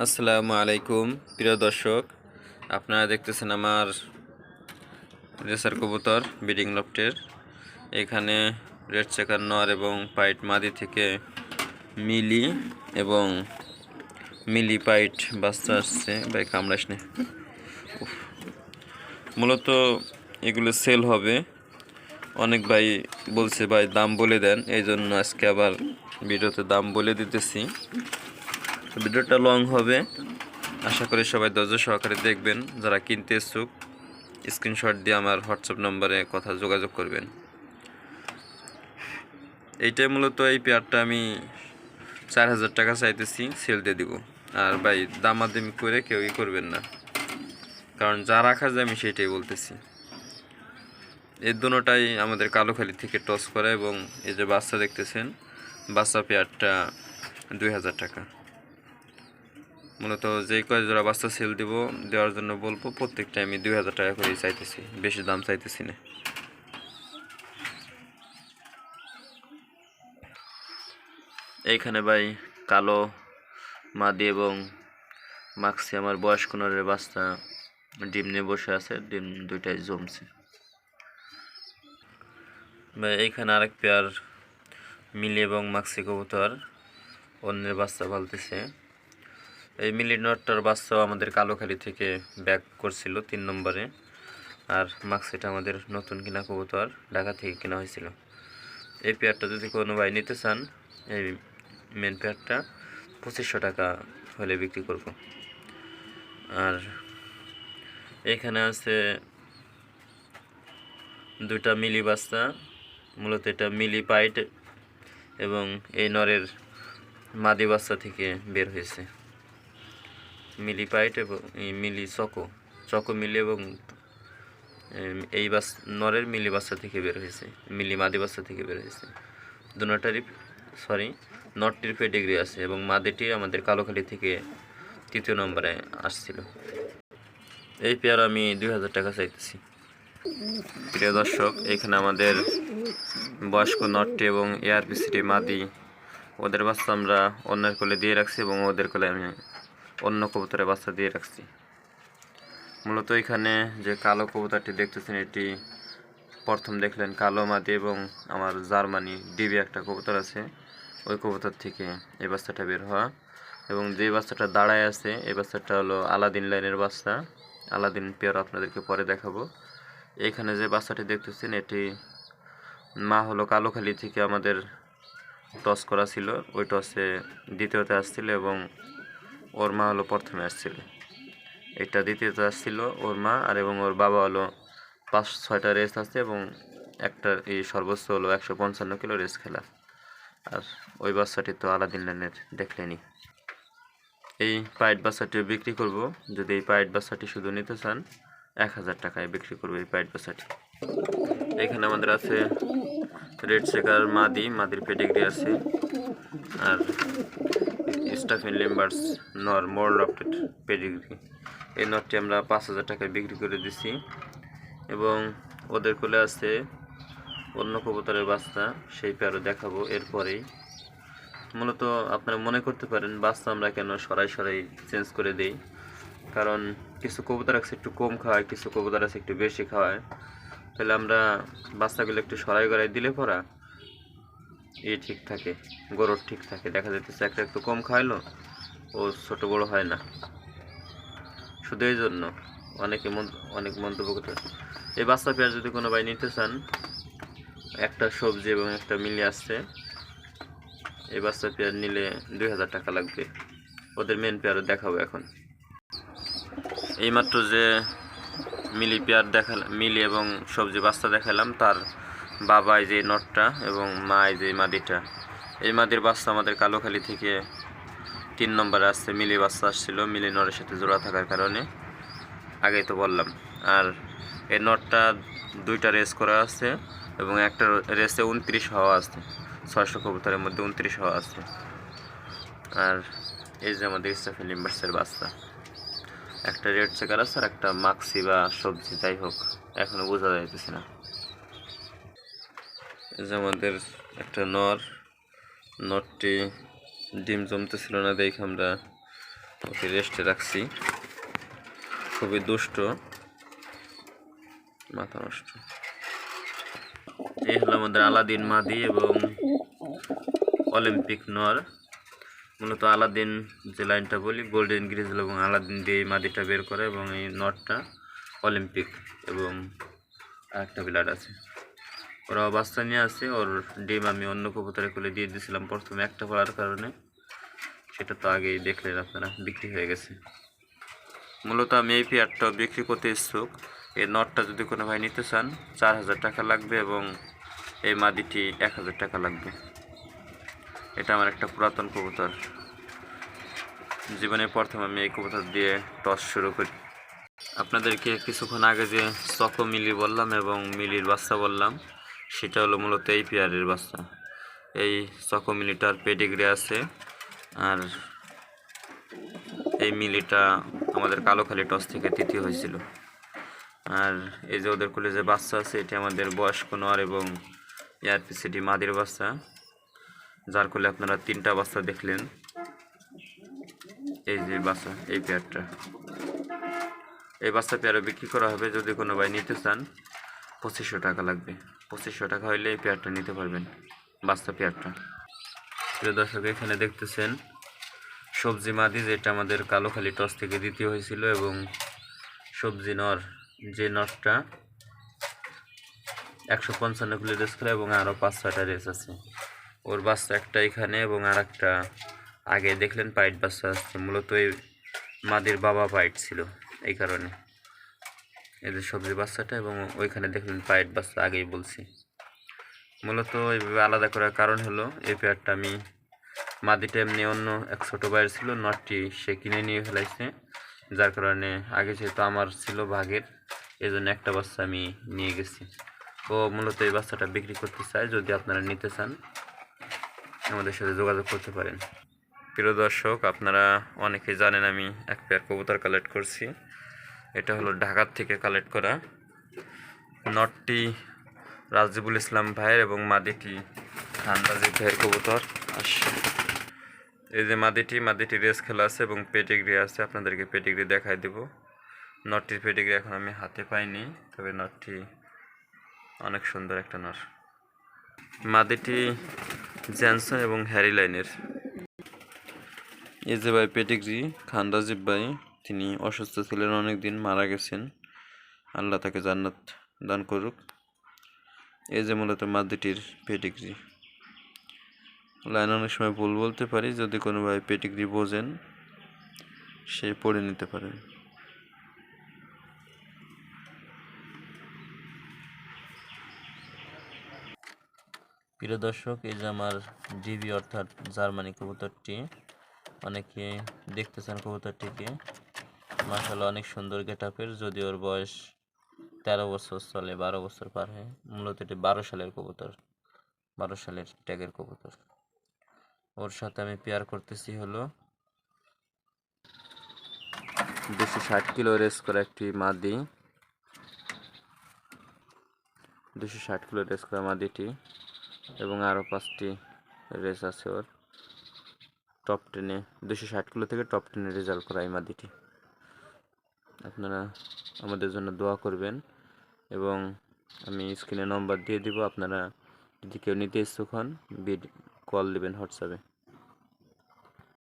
আসসালামু আলাইকুম, প্রিয় দর্শক। আপনারা দেখতেছেন আমার রেসার কবুতর বিডিং লফটের। এখানে রেড চেকার নর এবং পাইট মাদি থেকে মিলি এবং মিলি পাইট বাচ্চা আসছে। ভাই, কামড়াস নে। মূলত এগুলো সেল হবে। অনেক ভাই বলছে, ভাই, দাম বলে দেন। এই জন্য আজকে আবার ভিডিওতে দাম বলে দিতেছি। ভিডিওটা লং হবে। আশা করি সবাই ধৈর্য সহকারে দেখবেন, যারা কিনতে ইচ্ছুক, স্ক্রিনশট দিয়ে আমার হোয়াটসঅ্যাপ নম্বরে কথা যোগাযোগ করবেন। এইটাই মূলত এই পেয়ারটা আমি চার হাজার টাকা চাইতেছি সেল দিয়ে দিব। আর ভাই, দামাদামি করে কেউই করবেন না। কারণ যা রাখা যায় আমি সেটাই বলতেছি। এই দুটোটাই আমাদের কালোখালি থেকে টস করা এবং এই যে বাচ্চা দেখতেছেন, বাচ্চা পেয়ারটা দুই হাজার টাকা। মূলত যে কয় জোড়া বাচ্চা সেল দিব, দেওয়ার জন্য বলব প্রত্যেকটা আমি দুই হাজার টাকা করে চাইতেছি, বেশি দাম চাইতেছি না। এইখানে ভাই কালো, মাদি এবং মাক্সি আমার বয়স কোনরের বাচ্চা ডিম নিয়ে বসে আছে, ডিম দুইটাই জমছে। ভাই এইখানে আরেক পেয়ার মিলি এবং মাক্সি কবুতর, অন্যের বাচ্চা পালতেছে। এই মিলি নটটার বাচ্চাও আমাদের কালোখালি থেকে ব্যাক করছিল তিন নম্বরে। আর মাক্সিটা আমাদের নতুন কিনা কবুতর, ঢাকা থেকে কেনা হয়েছিল। এই পেয়ারটা যদি কোনো ভাই নিতে চান, এই মেন পেয়ারটা পঁচিশশো টাকা হলে বিক্রি করব। আর এখানে আছে দুটা মিলি বাচ্চা, মূলত এটা মিলি পাইট এবং এই নরের মাদি বাচ্চা থেকে বের হয়েছে। মিলি পাইট এবং মিলি চকো চকো মিলি এবং এই বাস, নরের মিলি বাচ্চা থেকে বের হয়েছে, মিলি মাদি বাচ্চা থেকে বের হয়েছে। দুটারই সরি নটটির পেডিগ্রি আছে এবং মাদিটি আমাদের কালোখালি থেকে তৃতীয় নম্বরে আসছিল। এই পেয়ার আমি দুই হাজার টাকা চাইতেছি। প্রিয় দর্শক, এখানে আমাদের বয়স্ক নটটি এবং এআরপিসিটি মাদি, ওদের বাচ্চা আমরা অন্যের কোলে দিয়ে রাখছি এবং ওদের কোলে আমি অন্য কবুতরের বাচ্চা দিয়ে রাখছি। মূলত এখানে যে কালো কবুতরটি দেখতেছেন, এটি প্রথম দেখলেন কালো মাদি এবং আমার জার্মানি ডিবি একটা কবুতর আছে। ওই কবুতর থেকে এই বাচ্চাটা বের হওয়া এবং যে বাচ্চাটা দাঁড়ায় আছে, এই বাচ্চাটা হলো আলাদিন লাইনের বাচ্চা। আলাদিন পেয়ার আপনাদেরকে পরে দেখাবো। এখানে যে বাচ্চাটি দেখতেছেন, এটি মা হলো কালোখালি থেকে আমাদের টস করা ছিল। ওই টসে দ্বিতীয়তে আসছিল এবং ওর মা হলো প্রথমে আসছিল। এটা দ্বিতীয়তে আসছিল ওর মা আর এবং ওর বাবা হলো পাঁচ, ছয়টা রেস আছে এবং একটা এই সর্বোচ্চ হলো একশো পঞ্চান্ন কিলো রেস খেলা। আর ওই বাচ্চাটি তো আলাদিন লাইনের দেখলেনি। এই পাইট বাচ্চাটিও বিক্রি করব। যদি এই পাইট বাচ্চাটি শুধু নিতে চান, এক হাজার টাকায় বিক্রি করব এই পাইট বাচ্চাটি। এখানে আমাদের আছে রেড শেকার মাদি, মাদির পেডিগ্রি আছে। আর স্টাফিন লিম্বার্স নর মোর লফটেড পেডিগ্রি এই নটটি আমরা পাঁচ হাজার টাকায় বিক্রি করে দিছি। এবং ওদের কোলে আছে অন্য কবুতরের বাচ্চা, সেই পেয়ারও দেখাবো এরপরেই। মূলত আপনারা মনে করতে পারেন বাচ্চা আমরা কেন সরাই সরাই চেঞ্জ করে দেই। কারণ কিছু কবুতর আছে একটু কম খাওয়ায়, কিছু কবুতর আছে একটু বেশি খাওয়ায়। তাহলে আমরা বাচ্চাগুলো একটু সরাই গড়াই দিলে পরা ই ঠিক থাকে, গরুর ঠিক থাকে। দেখা যাইতেছে একটা একটু কম খাওয়াইলো ও ছোট বড় হয় না। শুধু এই জন্য অনেকে অনেক মন্তব্য করতে এই বাচ্চা পেয়ার যদি কোনো ভাই নিতে চান, একটা সবজি এবং একটা মিলি আসছে এই বাচ্চা পেয়ার নিলে দুই হাজার টাকা লাগবে। ওদের মেন পেয়ারও দেখাবো এখন। এইমাত্র যে মিলি পেয়ার দেখালাম মিলি এবং সবজি বাচ্চা দেখালাম, তার বাবা এই যে নটটা এবং মা এই যে মাদিটা। এই মাদির বাচ্চা আমাদের কালোখালি থেকে তিন নম্বরে আসছে। মিলি বাচ্চা আসছিল। মিলি নরের সাথে জোড়া থাকার কারণে। আগেই তো বললাম। আর এই নটটা দুইটা রেস করা আছে এবং একটা রেসে উনত্রিশ হওয়া আছে। ছয়শো কবুতরের মধ্যে উনত্রিশ হওয়া আছে। আর এই যে আমাদের স্টাফিন লিম্বার্সের বাচ্চা। একটা রেড চেকার আছে আর একটা মাক্সি বা সবজি, যাই হোক, এখনও বোঝা যাইতেছে না। এই যে আমাদের একটা নর নটটি ডিম জমতেছিল না, দেখে আমরা ওকে রেস্টে রাখছি। খুবই দুষ্ট, মাথা নষ্ট। এই হলো আমাদের আলাদিন মাদি এবং অলিম্পিক নর। মূলত আলাদিন যে লাইনটা বলি, গোল্ডেন গ্রিজেল এবং আলাদিন দিয়ে এই মাদিটা বের করে এবং এই নটটা অলিম্পিক এবং আরেকটা বিলাট আছে। ওরা বাচ্চা নিয়ে আসে ওর ডিম আমি অন্য কবুতরে খুলে দিয়ে দিয়েছিলাম প্রথমে একটা পড়ার কারণে। সেটা তো আগেই দেখলেন আপনারা, বিক্রি হয়ে গেছে। মূলত আমি এই পেয়ারটা বিক্রি করতে ইচ্ছুক। এই নটটা যদি কোনো ভাই নিতে চান, চার হাজার টাকা লাগবে এবং এই মাদিটি এক হাজার টাকা লাগবে। এটা আমার একটা পুরাতন কবুতর। জীবনে প্রথম আমি এই কবুতর দিয়ে টস শুরু করি। আপনাদেরকে কিছুক্ষণ আগে যে চকো মিলি বললাম এবং মিলির বাচ্চা বললাম সেটা হলো মূলত এই পেয়ারের বাচ্চা। এই চকো মিলিটার পেডিগ্রি আছে আর এই মিলিটা আমাদের কালোখালি টস থেকে তৃতীয় হয়েছিল। আর এই যে ওদের কোলে যে বাচ্চা আছে, এটি আমাদের বয়স্ক নর এবং এয়ারপিসিটি মাদির বাচ্চা, যার কোলে আপনারা তিনটা বাচ্চা দেখলেন। এই যে বাচ্চা, এই পেয়ারটা। এই বাচ্চা পেয়ারও বিক্রি করা হবে যদি কোনো ভাই নিতে চান, পঁচিশশো টাকা লাগবে। পঁচিশশো টাকা হইলে এই পেয়ারটা নিতে পারবেন, বাচ্চা পেয়ারটা। প্রিয় দর্শক, এখানে দেখতেছেন সবজি মাদি, যেটা আমাদের কালোখালি টস থেকে দ্বিতীয় হয়েছিল এবং সবজি নর, যে নরটা একশো পঞ্চান্ন কিলো রেস করে এবং আরও পাঁচ ছয়টা রেস আছে। ওর বাচ্চা একটা এখানে এবং আর একটা আগে দেখলেন পাইট বাচ্চা আসছে মূলত এই মাদির বাবা পাইট ছিল এই কারণে। এদের সবজি বাচ্চাটা এবং ওইখানে দেখলেন পাইট বাচ্চা, আগেই বলছি। মূলত এইভাবে আলাদা করার কারণ হলো, এই পেয়ারটা আমি মাদিটা এমনি অন্য এক ছোটো ভাইয়ের ছিল, নটটি সে কিনে নিয়ে ফেলাইছে। যার কারণে আগে যেহেতু আমার ছিল ভাগের এই জন্য একটা বাচ্চা আমি নিয়ে গেছি। ও মূলত এই বাচ্চাটা বিক্রি করতে চাই যদি আপনারা নিতে চান, আমাদের সাথে যোগাযোগ করতে পারেন। প্রিয় দর্শক, আপনারা অনেকেই জানেন আমি এক পেয়ার কবুতর কালেক্ট করছি। এটা হলো ঢাকার থেকে কালেক্ট করা। নটটি রাজিবুল ইসলাম ভাইয়ের এবং মাদিটি খানরাজিব ভাইয়ের কবুতর। এই যে মাদিটি মাদিটি রেস খেলা আছে এবং পেটিগ্রি আছে, আপনাদেরকে পেটিগ্রি দেখাই দেব। নটটির পেটিগ্রি এখন আমি হাতে পাইনি, তবে নটটি অনেক সুন্দর একটা নট মাদিটি, জ্যানসন এবং হ্যারি লাইনের। এই যে ভাই পেটিগ্রি খান রাজীব ভাই। তিনি অসুস্থ ছিলেন অনেক দিন মারা গেছেন। আল্লাহ তাকে জান্নাত দান করুক। এই যে মূলত মাদ্রিটির পেটিগ্রি লাইন অনেক সময় ভুল বলতে পারি, যদি কোনো ভাই পেটিগ্রি বোঝেন, সে পড়ে নিতে পারেন। প্রিয় দর্শক, এই যে আমার ডিবি অর্থাৎ জার্মানি কবুতরটি, অনেকে দেখতে দেখতেছেন কবুতরটিকে। মাসাল্লাহ অনেক সুন্দর গেটাপের যদি ওর বয়স তেরো বছর চলে, বারো বছর পার হয়, মূলত এটি বারো সালের কবুতর, বারো সালের ট্যাগের কবুতর। ওর সাথে আমি পেয়ার করতেছি হলো দুশো ষাট কিলো রেস করা একটি মাদি। দুশো ষাট কিলো রেস করা মাদিটি, এবং আরও পাঁচটি রেস আছে ওর। টপ টেনে, দুশো ষাট কিলো থেকে টপ টেনে রেজাল্ট করা এই মাদিটি। আপনারা আমাদের জন্য দোয়া করবেন এবং আমি স্ক্রিনে নম্বর দিয়ে দিব, আপনারা যদি কেউ নিতে ইচ্ছুক হন, বিড কল দেবেন হোয়াটসঅ্যাপে।